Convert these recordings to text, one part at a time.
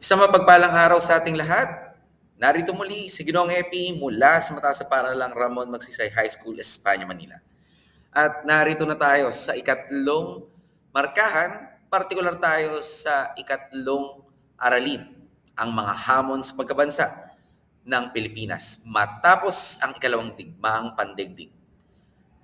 Isang mapagpalang araw sa ating lahat. Narito muli si Ginong Epi mula sa Mataas na Paralang Ramon Magsaysay High School, Espanya, Manila. At narito na tayo sa ikatlong markahan, partikular tayo sa ikatlong aralin, ang mga hamon sa pagkabansa ng Pilipinas matapos ang ikalawang digmaang pandaigdig.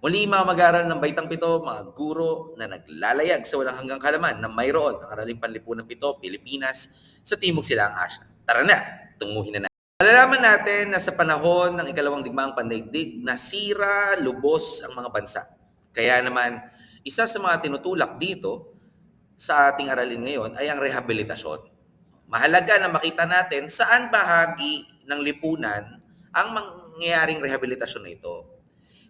Muli mga mag-aaral ng Baitang Pito, mga guro na naglalayag sa walang hanggang kalaman na mayroon ang Araling Panlipunan Pito, Pilipinas, sa Timog Silang Asya. Tara na, tunguhin na natin. Malalaman natin na sa panahon ng ikalawang digmaang pandaigdig, nasira, lubos ang mga bansa. Kaya naman, isa sa mga tinutulak dito sa ating aralin ngayon ay ang rehabilitasyon. Mahalaga na makita natin saan bahagi ng lipunan ang mangyayaring rehabilitasyon na ito.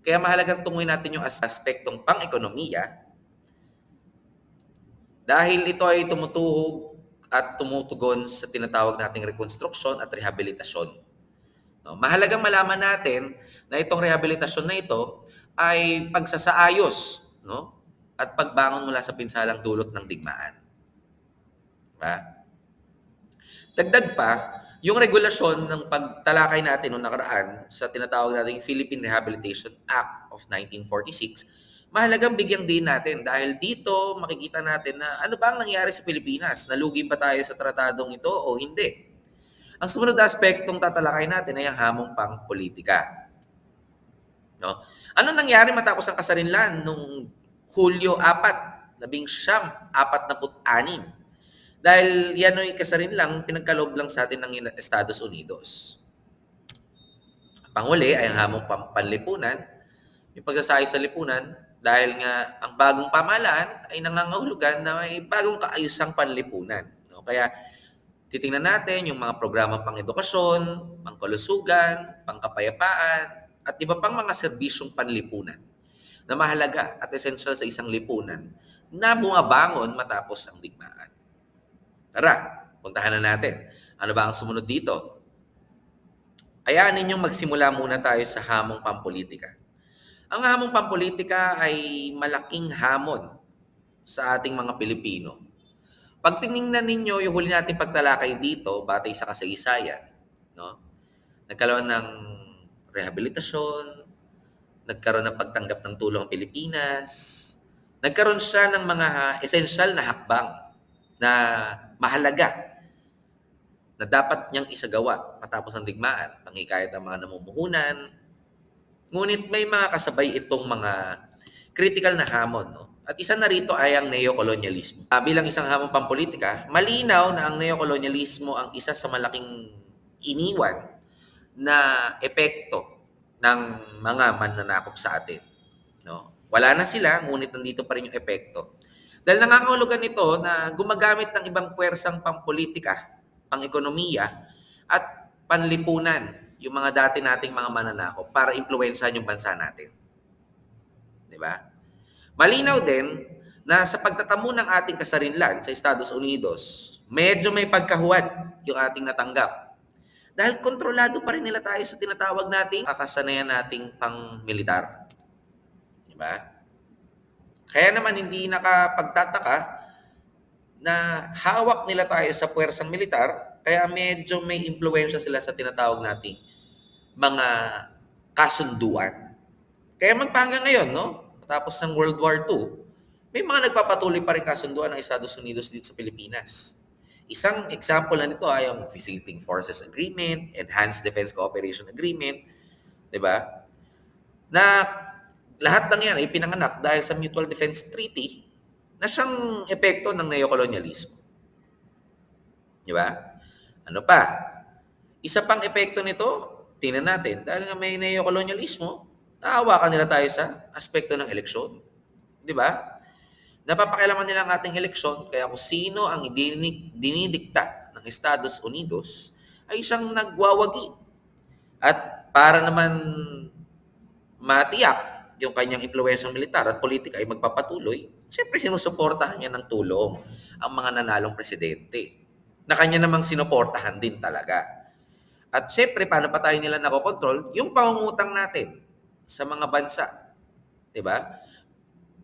Kaya mahalagang tunguin natin yung as- aspektong pang-ekonomiya dahil ito ay tumutuhog at tumutugon sa tinatawag nating rekonstruksyon at rehabilitasyon. No, mahalagang malaman natin na itong rehabilitasyon na ito ay pagsasaayos no? at pagbangon mula sa pinsalang dulot ng digmaan. Diba? Dagdag pa, yung regulasyon ng pagtalakay natin noong nakaraan sa tinatawag nating Philippine Rehabilitation Act of 1946, mahalagang bigyang din natin dahil dito makikita natin na ano ba ang nangyari sa Pilipinas? Nalugi ba tayo sa tratadong ito o hindi? Ang sumunod na aspektong tatalakay natin ay ang hamong pang. No? Ano nangyari matapos ang kasarinlan nung Hulyo 4, labing siyam, apat na anim? Dahil yan ay kasarin lang, pinagkaloob lang sa atin ng Estados Unidos. Panghuli ay ang hamong pam- panlipunan, yung pagsasayo sa lipunan, dahil nga ang bagong pamahalaan ay nangangahulugan na may bagong kaayusang panlipunan. No? Kaya titingnan natin yung mga programang pang-edukasyon, pangkalusugan, pangkapayapaan, at iba pang mga serbisyong panlipunan na mahalaga at essential sa isang lipunan na bumabangon matapos ang digmaan. Tara, puntahan na natin. Ano ba ang sumunod dito? Hayaan ninyong magsimula muna tayo sa hamong pampolitika. Ang hamong pampolitika ay malaking hamon sa ating mga Pilipino. Pag tiningnan ninyo yung huli nating pagtalakay dito, batay sa kasaysayan, no? nagkaroon ng rehabilitasyon, nagkaroon ng pagtanggap ng tulong ang Pilipinas, nagkaroon siya ng mga essential na hakbang na mahalaga na dapat niyang isagawa matapos ang digmaan, panghikayat ng mga namumuhunan. Ngunit may mga kasabay itong mga critical na hamon. No? At isa na rito ay ang neokolonyalismo. Ah, bilang isang hamon pampolitika, malinaw na ang neokolonyalismo ang isa sa malaking iniwan na epekto ng mga mananakop sa atin. No? Wala na sila, ngunit nandito pa rin yung epekto. Dahil nangangahulugan nito na gumagamit ng ibang puwersang pampolitika, pang-ekonomiya, at panlipunan yung mga dati nating mga mananakop para impluensyahan yung bansa natin. Di ba? Malinaw din na sa pagtatamo ng ating kasarinlan sa Estados Unidos, medyo may pagkahuwad yung ating natanggap. Dahil kontrolado pa rin nila tayo sa tinatawag nating kakasanayan nating pang-militar. Di ba? Kaya naman hindi nakapagtataka na hawak nila tayo sa puwersang militar, kaya medyo may impluensya sila sa tinatawag nating mga kasunduan. Kaya magpahanggang ngayon, no? Matapos ng World War II, may mga nagpapatuloy pa rin kasunduan ng Estados Unidos dito sa Pilipinas. Isang example na nito ay ang Visiting Forces Agreement, Enhanced Defense Cooperation Agreement, di ba? Na lahat ng yan ay pinanganak dahil sa Mutual Defense Treaty na siyang epekto ng neokolonyalismo. Di ba? Ano pa? Isa pang epekto nito, tingnan natin, dahil nga may neokolonyalismo, naawakan nila tayo sa aspekto ng eleksyon. Di ba? Napapakialaman nila ang ating eleksyon, kaya kung sino ang dinidik, dinidikta ng Estados Unidos, ay siyang nagwawagi. At para naman matiyak yung kanyang impluensyang militar at politika ay magpapatuloy, siyempre sinusuportahan niya ng tulong ang mga nanalong presidente na kanya namang sinuportahan din talaga. At siyempre, paano pa tayo nila nakokontrol? Yung pangungutang natin sa mga bansa. ba?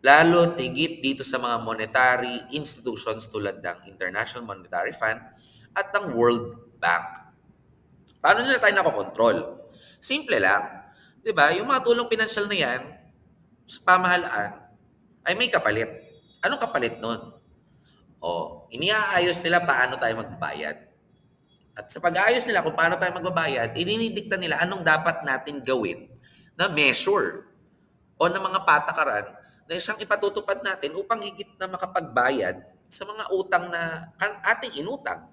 Lalo tigit dito sa mga monetary institutions tulad ng International Monetary Fund at ng World Bank. Paano nila tayo nakokontrol? Simple lang. ba? Yung mga tulong pinansyal na yan sa pamahalaan ay may kapalit. Anong kapalit nun? O, iniaayos nila paano tayo magbayad. At sa pag-aayos nila kung paano tayo magbabayad, idinidikta nila anong dapat natin gawin na measure o ng mga patakaran na siyang ipatutupad natin upang higit na makapagbayad sa mga utang na ating inutang.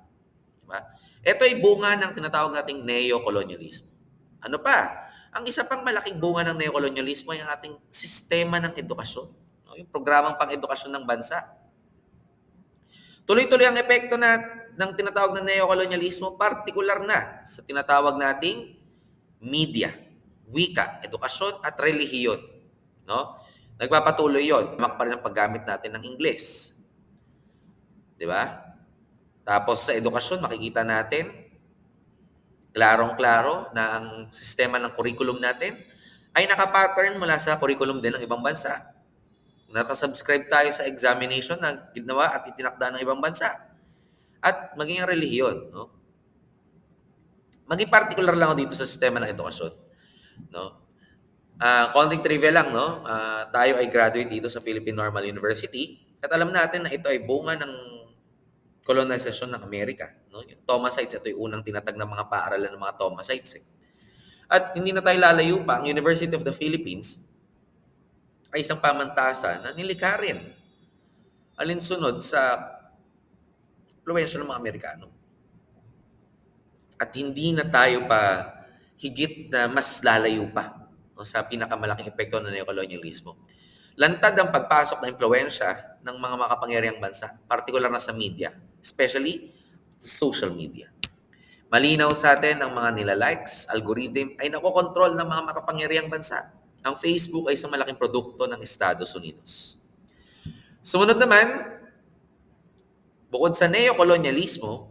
Diba? Ito ay bunga ng tinatawag nating neo-colonialism. Ano pa? Ang isa pang malaking bunga ng neo-colonialismo ay ang ating sistema ng edukasyon. Yung programang pang-edukasyon ng bansa. Tuloy-tuloy ang epekto na ng tinatawag na neo-colonialismo, partikular na sa tinatawag nating media, wika, edukasyon at relihiyon. No? Nagpapatuloy yon. Mak pa rin ang paggamit natin ng Ingles. Di ba? Tapos sa edukasyon, makikita natin, klarong-klaro na ang sistema ng curriculum natin ay nakapattern mula sa curriculum din ng ibang bansa. Nakasubscribe tayo sa examination na ginawa at itinakda ng ibang bansa. At maging ang relihiyon. No? Maging particular lang ako dito sa sistema ng edukasyon. No? Ah, konting trivia lang, no? Ah, tayo ay graduate dito sa Philippine Normal University at alam natin na ito ay bunga ng kolonisasyon ng Amerika. No? Yung Thomasites, ito yung unang tinatag ng mga paaralan ng mga Thomasites. Eh. At hindi na tayo lalayo pa, ang University of the Philippines ay isang pamantasan na nilikha rin alinsunod sa influensya ng mga Amerikano. At hindi na tayo pa higit na mas lalayo pa no, sa pinakamalaking epekto ng neocolonialismo. Lantad ang pagpasok ng impluensya ng mga makapangyarihang bansa, partikular na sa media, especially social media. Malinaw sa atin ang mga nila-likes, algorithm ay nakokontrol ng mga makapangyarihang bansa. Ang Facebook ay isang malaking produkto ng Estados Unidos. Sumunod naman, bukod sa neocolonialismo,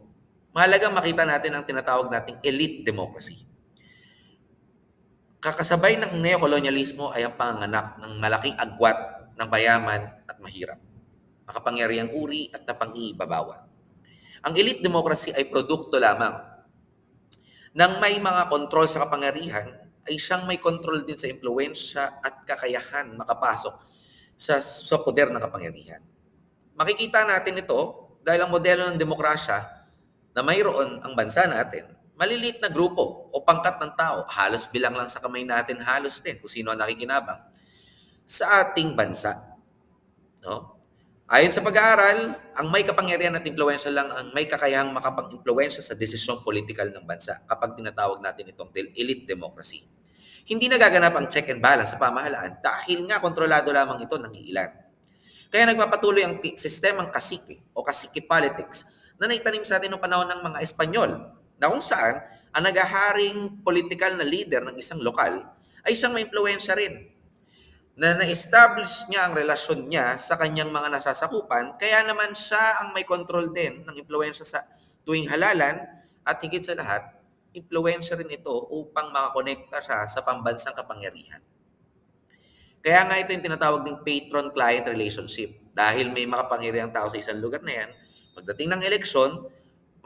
mahalagang makita natin ang tinatawag nating elite democracy. Kakasabay ng neocolonialismo ay ang panganganak ng malaking agwat ng bayaman at mahirap, makapangyarihang uri at napang-iibabawan. Ang elite democracy ay produkto lamang ng may mga kontrol sa kapangyarihan ay siyang may kontrol din sa impluensya at kakayahan makapasok sa, sa poder ng kapangyarihan. Makikita natin ito dahil ang modelo ng demokrasya na mayroon ang bansa natin maliliit na grupo o pangkat ng tao, halos bilang lang sa kamay natin halos din kung sino ang nakikinabang sa ating bansa. No? Ayon sa pag-aaral, ang may kapangyarihan at impluensya lang ang may kakayahang makapag-impluensya sa desisyon politikal ng bansa kapag tinatawag natin itong elite democracy. Hindi nagaganap ang check and balance sa pamahalaan dahil nga kontrolado lamang ito ng ilan. Kaya nagpapatuloy ang sistemang kasiki o kasiki politics na naitanim sa atin noong panahon ng mga Espanyol na kung saan ang nagaharing political na leader ng isang lokal ay isang may impluensya rin na na-establish niya ang relasyon niya sa kanyang mga nasasakupan, kaya naman siya ang may control din ng impluensya sa tuwing halalan at higit sa lahat, impluensya rin ito upang makakonekta siya sa pambansang kapangyarihan. Kaya nga ito yung tinatawag ng patron-client relationship. Dahil may makapangyarihang tao sa isang lugar na yan, pagdating ng eleksyon,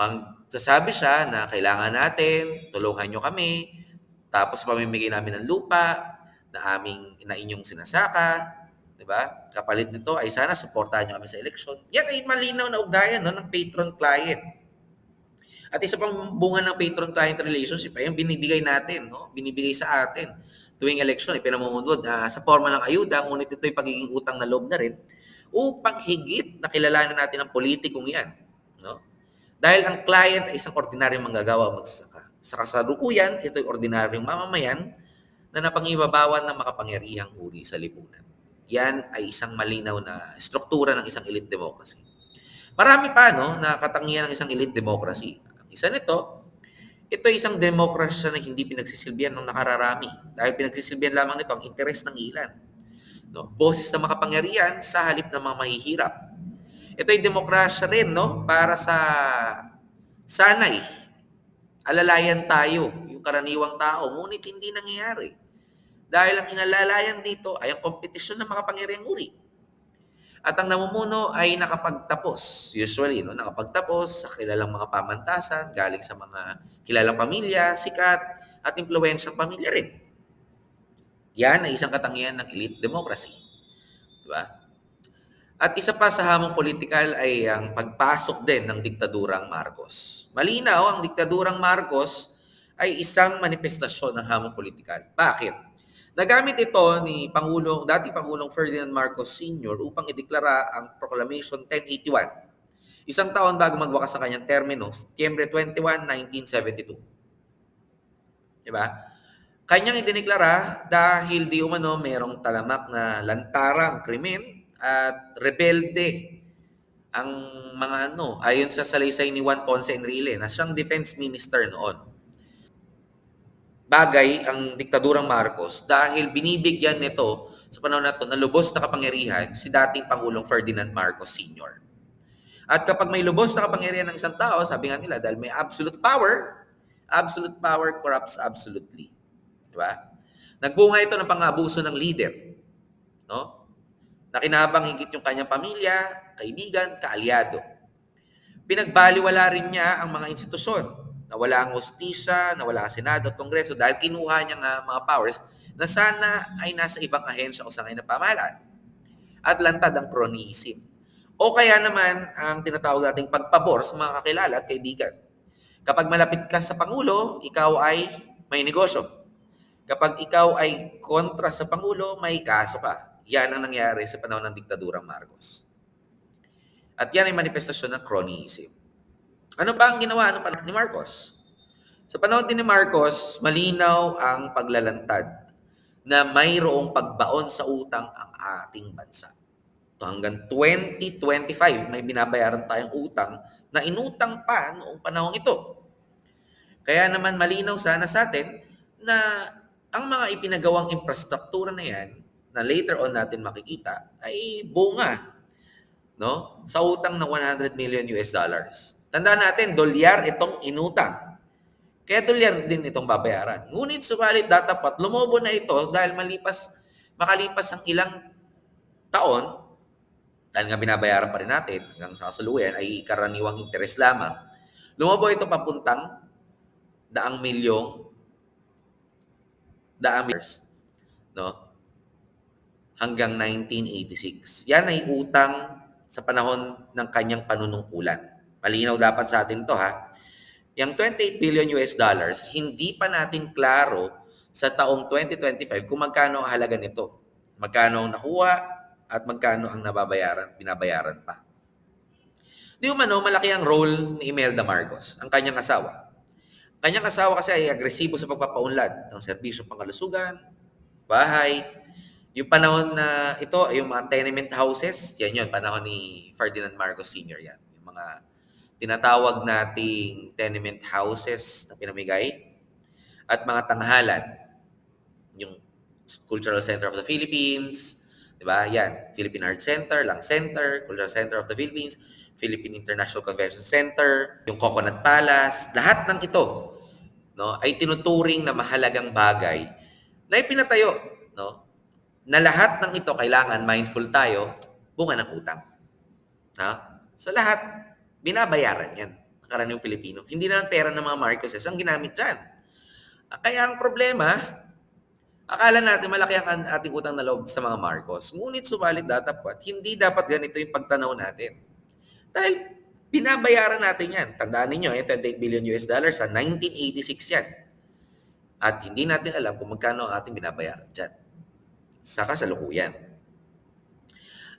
magsasabi siya na kailangan natin, tulungan nyo kami, tapos pamimigay namin ng lupa na aming na inyong sinasaka, di ba? Kapalit nito ay sana suportahan nyo kami sa eleksyon. Yan ay malinaw na ugnayan no, ng patron-client. At isa pang bunga ng patron-client relationship ay yung binibigay natin, no? binibigay sa atin tuwing eleksyon, ipinamumunod uh, sa forma ng ayuda, ngunit ito ay pagiging utang na loob na rin upang higit na kilalanin natin ang politikong yan. No? Dahil ang client ay isang ordinaryong manggagawa magsasaka. Sa kasalukuyan, ito ay ordinaryong mamamayan na napangibabawan ng makapangyarihang uri sa lipunan. Yan ay isang malinaw na struktura ng isang elite democracy. Marami pa no, na katangian ng isang elite democracy. Ang isa nito, ito ay isang demokrasya na hindi pinagsisilbihan ng nakararami dahil pinagsisilbihan lamang nito ang interes ng ilan. No? Boses na makapangyarihan sa halip ng mga mahihirap ito ay demokrasya rin, no? Para sa sanay. Alalayan tayo, yung karaniwang tao, ngunit hindi nangyayari. Dahil ang inalalayan dito ay ang kompetisyon ng makapangyarihang uri. At ang namumuno ay nakapagtapos, usually, no? nakapagtapos sa kilalang mga pamantasan, galing sa mga kilalang pamilya, sikat, at impluensyang pamilya rin. Yan ay isang katangian ng elite democracy. Di ba? At isa pa sa hamong politikal ay ang pagpasok din ng diktadurang Marcos. Malinaw, ang diktadurang Marcos ay isang manifestasyon ng hamong politikal. Bakit? Nagamit ito ni Pangulong, dati Pangulong Ferdinand Marcos Sr. upang ideklara ang Proclamation 1081. Isang taon bago magwakas ang kanyang termino, Setyembre 21, 1972. Diba? Kanyang idineklara dahil di umano merong talamak na lantarang krimen at rebelde ang mga ano, ayon sa salaysay ni Juan Ponce Enrile na siyang defense minister noon bagay ang diktadurang Marcos dahil binibigyan nito sa panahon na to na lubos na kapangyarihan si dating Pangulong Ferdinand Marcos Sr. At kapag may lubos na kapangyarihan ng isang tao, sabi nga nila, dahil may absolute power, absolute power corrupts absolutely. Di ba? Nagbunga ito ng pang-abuso ng leader. No? Nakinabang higit yung kanyang pamilya, kaibigan, kaalyado. Pinagbaliwala rin niya ang mga institusyon nawala ang hostisya, nawala ang Senado at Kongreso dahil kinuha niya nga mga powers na sana ay nasa ibang ahensya o sangay na pamahalaan. At lantad ang cronyism. O kaya naman ang tinatawag nating pagpabor sa mga kakilala at kaibigan. Kapag malapit ka sa Pangulo, ikaw ay may negosyo. Kapag ikaw ay kontra sa Pangulo, may kaso ka. Yan ang nangyari sa panahon ng diktadurang Marcos. At yan ay manifestasyon ng cronyism. Ano ba ang ginawa ng panahon ni Marcos? Sa panahon din ni Marcos, malinaw ang paglalantad na mayroong pagbaon sa utang ang ating bansa. So hanggang 2025, may binabayaran tayong utang na inutang pa noong panahong ito. Kaya naman malinaw sana sa atin na ang mga ipinagawang infrastruktura na yan, na later on natin makikita, ay bunga no? sa utang ng 100 million US dollars. Tandaan natin, dolyar itong inutang. Kaya dolyar din itong babayaran. Ngunit subalit datapat, lumobo na ito dahil malipas, makalipas ang ilang taon, dahil nga binabayaran pa rin natin hanggang sa kasalukuyan ay karaniwang interes lamang. Lumobo ito papuntang daang milyong daang years. No? Hanggang 1986. Yan ay utang sa panahon ng kanyang panunungkulan. Malinaw dapat sa atin to ha. Yung 28 billion US dollars, hindi pa natin klaro sa taong 2025 kung magkano ang halaga nito. Magkano ang nakuha at magkano ang nababayaran, binabayaran pa. Di umano, malaki ang role ni Imelda Marcos, ang kanyang asawa. Kanyang asawa kasi ay agresibo sa pagpapaunlad ng serbisyo pangkalusugan, bahay. Yung panahon na ito, yung mga tenement houses, yan yun, panahon ni Ferdinand Marcos Sr. yan. Yung mga tinatawag nating tenement houses na pinamigay at mga tanghalan. Yung Cultural Center of the Philippines, di ba? Yan, Philippine Art Center, Lang Center, Cultural Center of the Philippines, Philippine International Convention Center, yung Coconut Palace, lahat ng ito no, ay tinuturing na mahalagang bagay na ipinatayo, no? Na lahat ng ito kailangan mindful tayo bunga ng utang. Ha? So lahat binabayaran yan ng karaniwang Pilipino. Hindi na pera ng mga Marcoses ang ginamit dyan. Kaya ang problema, akala natin malaki ang ating utang na loob sa mga Marcos. Ngunit subalit datapat, hindi dapat ganito yung pagtanaw natin. Dahil binabayaran natin yan. Tandaan ninyo, yung 28 billion US dollars sa 1986 yan. At hindi natin alam kung magkano ang ating binabayaran dyan. Sa kasalukuyan.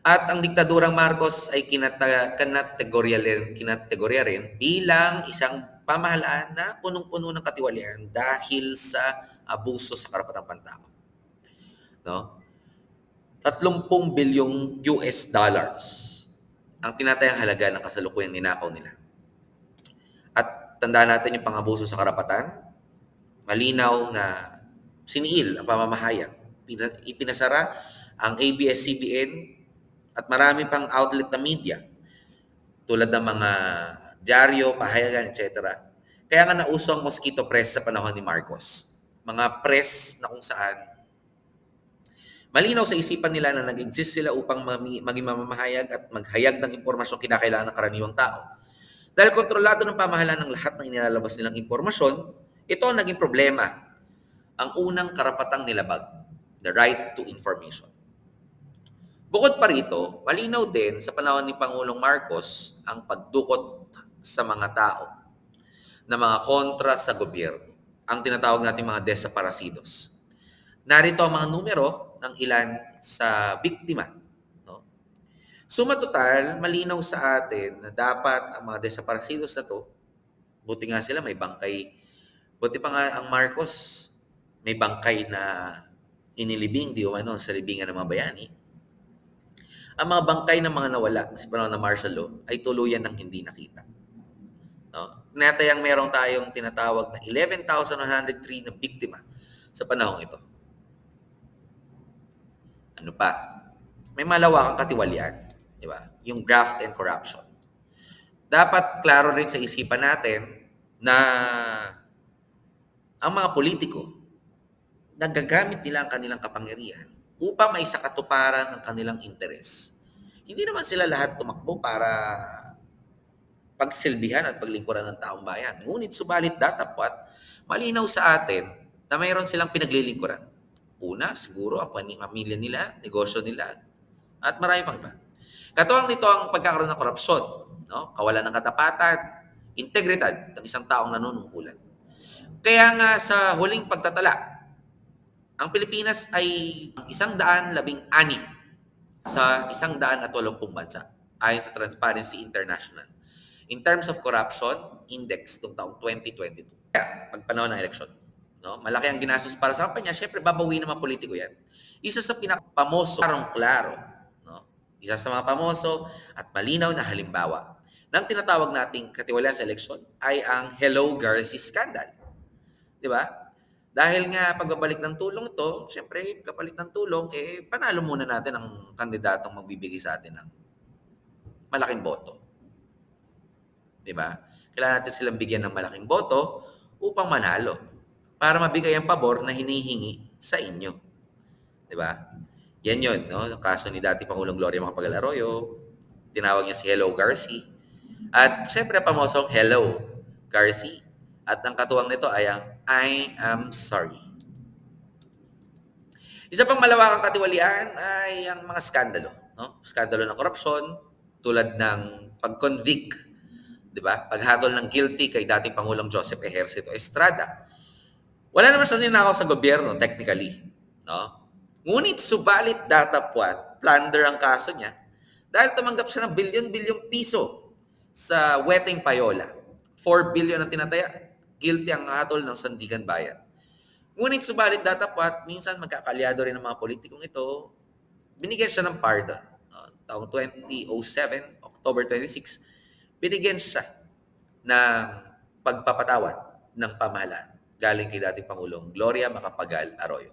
At ang diktadurang Marcos ay kinategorya rin, kinategorya rin bilang isang pamahalaan na punong-puno ng katiwalian dahil sa abuso sa karapatang pantao. No? 30 bilyong US dollars ang tinatayang halaga ng kasalukuyang ninakaw nila. At tandaan natin yung pang-abuso sa karapatan, malinaw na siniil ang pamamahayag. Ipinasara ang ABS-CBN at marami pang outlet na media tulad ng mga dyaryo, pahayagan, etc. Kaya nga nauso ang mosquito press sa panahon ni Marcos. Mga press na kung saan Malinaw sa isipan nila na nag-exist sila upang maging mamamahayag at maghayag ng impormasyon kinakailangan ng karaniwang tao. Dahil kontrolado ng pamahalaan ng lahat ng inilalabas nilang impormasyon, ito ang naging problema. Ang unang karapatang nilabag, the right to information. Bukod pa rito, malinaw din sa panahon ni Pangulong Marcos ang pagdukot sa mga tao na mga kontra sa gobyerno, ang tinatawag natin mga desaparecidos. Narito ang mga numero ng ilan sa biktima. No? Suma total, malinaw sa atin na dapat ang mga desaparecidos na to, buti nga sila may bangkay, buti pa nga ang Marcos, may bangkay na inilibing, di umano, sa libingan ng mga bayani. Ang mga bangkay ng mga nawala sa panahon ng martial law ay tuluyan ng hindi nakita. No? Natayang meron tayong tinatawag na 11,103 na biktima sa panahong ito. Ano pa? May malawakang katiwalian, di ba? Yung graft and corruption. Dapat klaro rin sa isipan natin na ang mga politiko nagagamit nila ang kanilang kapangyarihan upang may sakatuparan ang kanilang interes. Hindi naman sila lahat tumakbo para pagsilbihan at paglingkuran ng taong bayan. Ngunit subalit datapwat, malinaw sa atin na mayroon silang pinaglilingkuran. Una, siguro ang pamilya nila, negosyo nila, at marami pang iba. Katuwang nito ang pagkakaroon ng korupsyon, no? kawalan ng katapatan, integridad ng isang taong nanunungkulan. Kaya nga sa huling pagtatala, ang Pilipinas ay isang daan labing anim sa isang daan at walumpung bansa ayon sa Transparency International in terms of corruption index noong taong 2022. Kaya, pag panahon ng eleksyon, no? malaki ang ginastos para sa kampanya, syempre babawi mga politiko yan. Isa sa pinakapamoso, klarong-klaro, no? isa sa mga pamoso at malinaw na halimbawa ng tinatawag nating katiwala sa eleksyon ay ang Hello Garci scandal. Di ba? Dahil nga pagbabalik ng tulong to, syempre kapalit ng tulong, eh panalo muna natin ang kandidatong magbibigay sa atin ng malaking boto. 'Di ba? Kailangan natin silang bigyan ng malaking boto upang manalo para mabigay ang pabor na hinihingi sa inyo. 'Di ba? Yan 'yon, no? Kaso ni dati Pangulong Gloria Macapagal Arroyo, tinawag niya si Hello Garci. At siyempre pamosong Hello Garci. At ang katuwang nito ay ang I am sorry. Isa pang malawakang katiwalian ay ang mga skandalo. No? Skandalo ng korupsyon, tulad ng pag-convict, di ba? Paghatol ng guilty kay dating Pangulong Joseph Ejercito Estrada. Wala naman siya ninakaw sa gobyerno, technically. No? Ngunit subalit datapwat, plunder ang kaso niya dahil tumanggap siya ng bilyon-bilyong piso sa weteng payola. 4 billion ang tinataya. Guilty ang hatol ng Sandigan Bayan. Ngunit subalit datapwat, minsan magkakalyado rin ng mga politikong ito, binigyan siya ng pardon. No? Taong 2007, October 26, binigyan siya ng pagpapatawad ng pamahalaan galing kay dating Pangulong Gloria Macapagal Arroyo.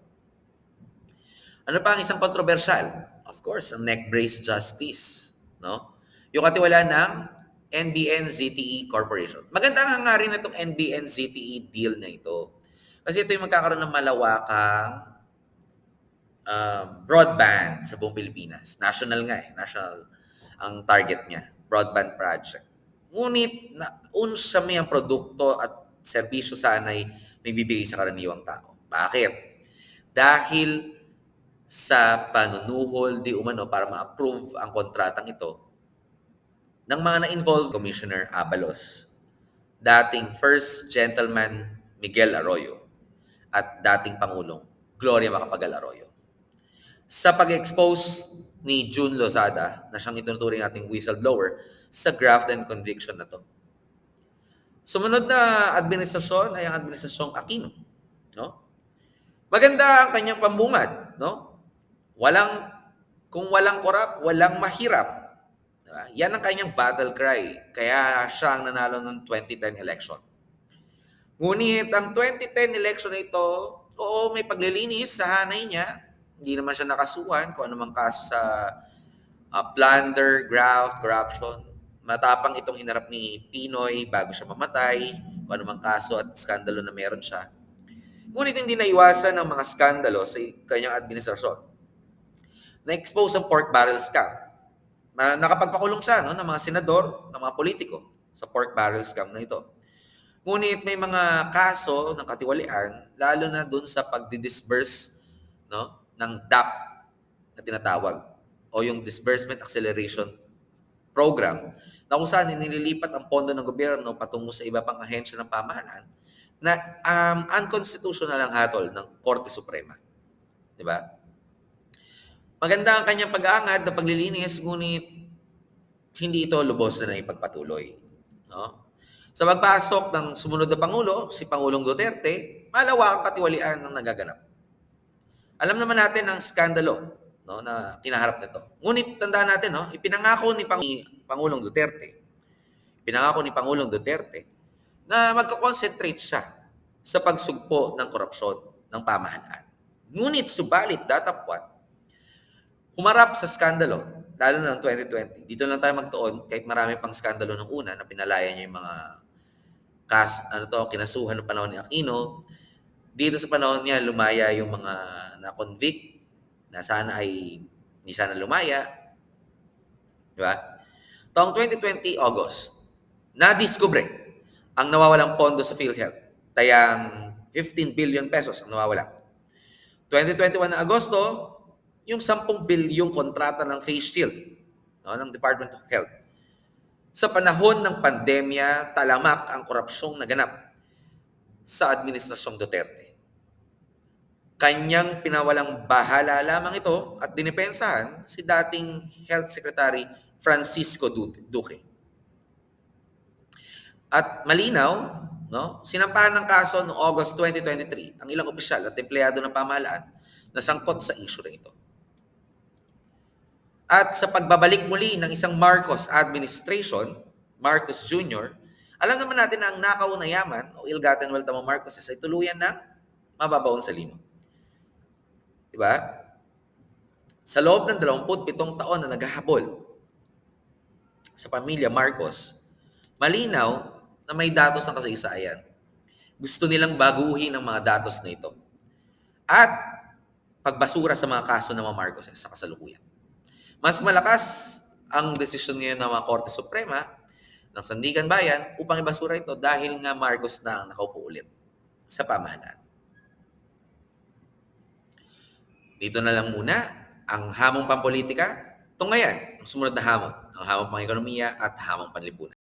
Ano pa ang isang kontrobersyal? Of course, ang neck brace justice. No? Yung katiwala ng NBN-ZTE Corporation. Maganda nga nga rin itong NBN-ZTE deal na ito. Kasi ito yung magkakaroon ng malawakang um, broadband sa buong Pilipinas. National nga eh. National ang target niya. Broadband project. Ngunit, na, unsa may ang produkto at serbisyo sana'y may bibigay sa karaniwang tao. Bakit? Dahil sa panunuhol di umano para ma-approve ang kontratang ito ng mga na-involved Commissioner Abalos, dating First Gentleman Miguel Arroyo, at dating Pangulong Gloria Macapagal Arroyo. Sa pag-expose ni June Lozada, na siyang ituturing nating whistleblower, sa graft and conviction na to. Sumunod na administrasyon ay ang administrasyong Aquino. No? Maganda ang kanyang pambungad. No? Walang, kung walang korap, walang mahirap. Diba? Yan ang kanyang battle cry. Kaya siya ang nanalo ng 2010 election. Ngunit ang 2010 election ito, oo, may paglilinis sa hanay niya. Hindi naman siya nakasuhan kung anumang kaso sa uh, plunder, graft, corruption. Matapang itong hinarap ni Pinoy bago siya mamatay, kung anumang kaso at skandalo na meron siya. Ngunit hindi naiwasan ng mga skandalo sa kanyang administrasyon. na-expose ang pork barrel scam. Na nakapagpakulong siya no, ng mga senador, ng mga politiko sa pork barrel scam na ito. Ngunit may mga kaso ng katiwalian, lalo na dun sa pagdi-disburse no, ng DAP na tinatawag o yung Disbursement Acceleration Program na kung saan nililipat ang pondo ng gobyerno patungo sa iba pang ahensya ng pamahalaan na um, unconstitutional ang hatol ng Korte Suprema. Di ba? Maganda ang kanyang pag-aangad na paglilinis, ngunit hindi ito lubos na ipagpatuloy. No? Sa pagpasok ng sumunod na Pangulo, si Pangulong Duterte, malawak ang katiwalian ng nagaganap. Alam naman natin ang skandalo no, na kinaharap nito. Ngunit tandaan natin, no, ipinangako ni Pang- Pangulong Duterte, pinangako ni Pangulong Duterte na magko-concentrate siya sa pagsugpo ng korupsyon ng pamahalaan. Ngunit subalit datapwat, humarap sa skandalo, lalo na ng 2020. Dito lang tayo magtuon kahit marami pang skandalo nung una na pinalaya niya yung mga kas, ano to, kinasuhan ng panahon ni Aquino. Dito sa panahon niya, lumaya yung mga na-convict na sana ay hindi sana lumaya. Di ba? Taong 2020, August, na-discover ang nawawalang pondo sa PhilHealth. Tayang 15 billion pesos ang nawawala. 2021 na Agosto, yung 10 bilyong kontrata ng face shield no, ng Department of Health. Sa panahon ng pandemya, talamak ang korupsyong naganap sa Administrasyong Duterte. Kanyang pinawalang bahala lamang ito at dinipensahan si dating Health Secretary Francisco Duque. At malinaw, no, sinampahan ng kaso noong August 2023 ang ilang opisyal at empleyado ng pamahalaan na sangkot sa issue na ito. At sa pagbabalik muli ng isang Marcos administration, Marcos Jr., alam naman natin na ang nakaw na yaman o ill-gotten wealth ng mga Marcoses ay tuluyan ng mababaon sa limo. Diba? Sa loob ng 27 taon na naghahabol sa pamilya Marcos, malinaw na may datos ang kasaysayan. Gusto nilang baguhin ang mga datos na ito. At pagbasura sa mga kaso ng mga Marcoses sa kasalukuyan. Mas malakas ang desisyon ngayon ng mga Korte Suprema ng Sandigan Bayan upang ibasura ito dahil nga Marcos na ang nakaupo ulit sa pamahalaan. Dito na lang muna ang hamong pampolitika. Tungayan, ang sumunod na hamon, ang hamong pang ekonomiya at hamong panlipunan.